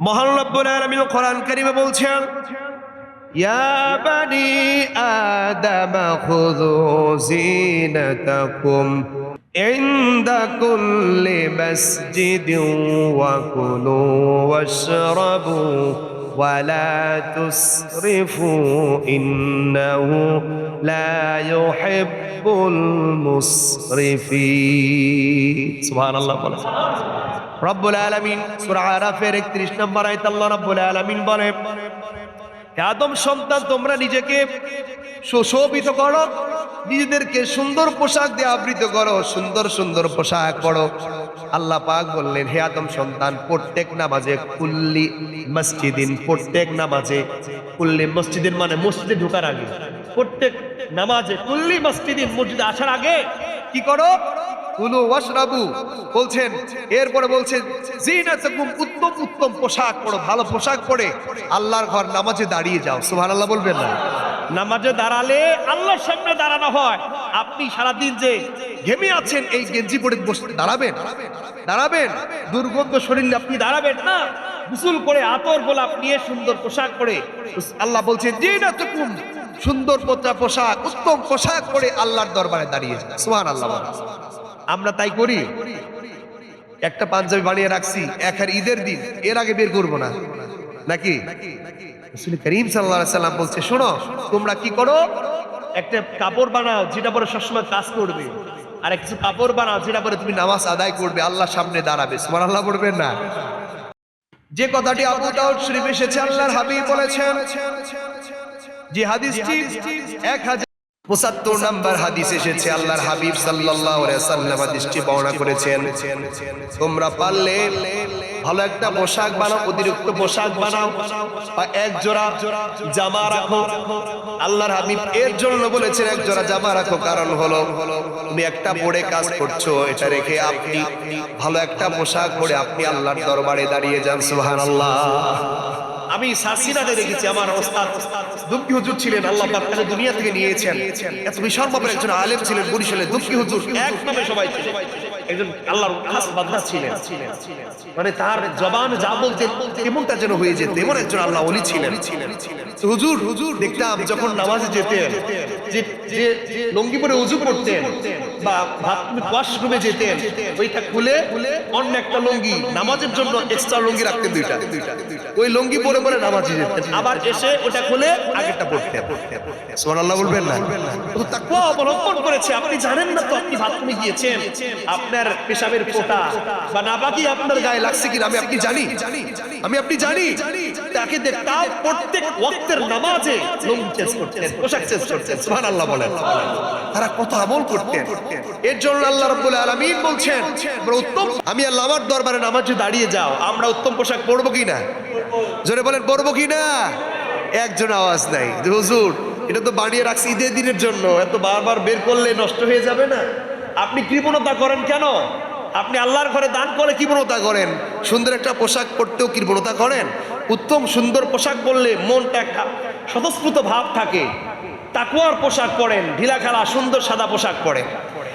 মহান রব্বুল আলামিন কোরআন কারিমে বলছেন ইয়া বানি আদম খুযু জিনাতাকুম عند كل مسجد وكلوا واشربوا ولا تسرفوا إنه لا يحب المسرفين سبحان الله রব্বুল আলামিন সূরা আরাফের 31 নম্বর আয়াত আল্লাহ রব্বুল আলামিন বলে আদম সন্তান, তোমরা নিজেকে সুশোভিত করো, নিজেদেরকে সুন্দর পোশাক দিয়ে আবৃত করো, সুন্দর সুন্দর পোশাক পরো। আল্লাহ পাক বললেন, হে আদম সন্তান, প্রত্যেক নামাজে কুল্লি মসজিদিন, প্রত্যেক নামাজে কুল্লি মসজিদিন মানে মসজিদে ঢোকার আগে, প্রত্যেক নামাজে কুল্লি মসজিদিন, মসজিদে আসার আগে কি করো? কুলু ওয়াশরাবু বলছেন, এরপরে বলছেন জিনাতাকুম উত্তম উত্তম পোশাক পরো, ভালো পোশাক পরে আল্লাহর ঘর নামাজে দাঁড়িয়ে যাও। সুবহানাল্লাহ বলবেন না। নামাজে দাঁড়ালে আল্লাহর সামনে দাঁড়ানো হয়। আপনি সারাদিন যে ঘেমে আছেন, এই গেঞ্জি পরে বসে দাঁড়াবেন। দাঁড়াবেন? দুর্গন্ধ শরীরে আপনি দাঁড়াবেন না। গোসল করে আতর গোলাপ নিয়ে সুন্দর পোশাক পরে আল্লাহ বলছেন, জিনাতাকুম সুন্দর পোতা পোশাক, উত্তম পোশাক পরে আল্লাহর দরবারে দাঁড়িয়ে সুবহানাল্লাহ বলেন। আমরা তাই করি। একটা পাঞ্জাবি বানিয়ে রাখছি, এক আর ঈদের দিন, এর আগে বের করব না। নাকি? করিম সাল্লাম বলছে, শোনো, তোমরা কি করো? একটা কাপড় বানাও, যেটা পরে সবসময় কাজ করবে। আর কিছু কাপড় বানাও, যেটা পরে তুমি নামাজ আদায় করবে আল্লাহ সামনে দাঁড়াবে। সুবহানাল্লাহ পড়বেন না। যে কথাটি আবু দাউদ শরীফ এসেছে, আল্লাহর হাবিব বলেছেন, যে হাদিসটি এক হাজার পঁচাত্তর নাম্বার হাদিস এসেছে, আল্লাহর হাবিব আলাইহি হাদিসটি বর্ণনা করেছেন। তোমরা পারলে ভালো একটা পোশাক বানাও, অতিরিক্ত পোশাক বানাও, বা এক জোড়া জামা রাখো। আল্লাহর হাবিব এর জন্য বলেছেন, এক জোড়া জামা রাখো। কারণ হলো, তুমি একটা পরে কাজ করছ, এটা রেখে আপনি ভালো একটা পোশাক পরে আপনি আল্লাহর দরবারে দাঁড়িয়ে যান, সুবহানাল্লাহ। আমি সাসিনাতে দেখেছি, আমার ওস্তাদ। দুঃখী হুজুর ছিলেন, আল্লাহ পাক তাকে দুনিয়া থেকে নিয়েছেন। এত বিশাল মাপের একজন আলেম ছিলেন, বরিশালে দুঃখী হুজুর এক নামে সবাই। একজন আল্লাহর খাস বান্দা ছিলেন। মানে তার জবান যা বলতেন এমনটা যেন হয়ে যেত, এমন একজন আল্লাহ ওলি ছিলেন। হুজুর হুজুর, দেখতাম যখন নামাজে যেতেন, যে যে লঙ্গি পরে উজু করতেন বা ওয়াশরুমে যেতেন, ওইটা খুলে অন্য একটা লঙ্গি, নামাজের জন্য এক্সট্রা লঙ্গি রাখতেন দুইটা। ওই লঙ্গি পরে পরে নামাজে যেতেন। আবার এসে ওটা খুলে আগেরটা পড়তেন। সুবহানাল্লাহ বলবেন না? তো তাকওয়া অবলম্বন করেছে। আপনি জানেন না তো আপনি বাথরুমে গিয়েছেন? আপনার পেশাবের ফোঁটা বা নাবাকি আপনার গায়ে লাগছে কিনা, আমি আপনি জানি। আমি আপনি জানি। তাকে দেখতাম প্রত্যেক ওয়াক্তের নামাজে লঙ্গি চেঞ্জ করতেন, পোশাক চেঞ্জ করতেন। সুবহানাল্লাহ বলেন তারা কত আমল করতেন। এর জন্য আল্লাহ রাব্বুল আলামিন বলছেন উত্তম আমি আল্লাহ আমার দরবারে নামাজে দাঁড়িয়ে যাও, আমরা উত্তম পোশাক পরবো কিনা জোরে বলেন, পরবো কিনা একজন আওয়াজ নাই। হুজুর, এটা তো বানিয়ে রাখছি ঈদের দিনের জন্য, এত বারবার বের করলে নষ্ট হয়ে যাবে না। আপনি কৃপণতা করেন কেন? আপনি আল্লাহর ঘরে দান করে কৃপণতা করেন। সুন্দর একটা পোশাক পরতেও কৃপণতা করেন। উত্তম সুন্দর পোশাক পরলে মনটা একটা স্বতঃস্ফূর্ত ভাব থাকে। তাকুয়ার পোশাক পরেন ঢিলা খেলা সুন্দর সাদা পোশাক পরেন।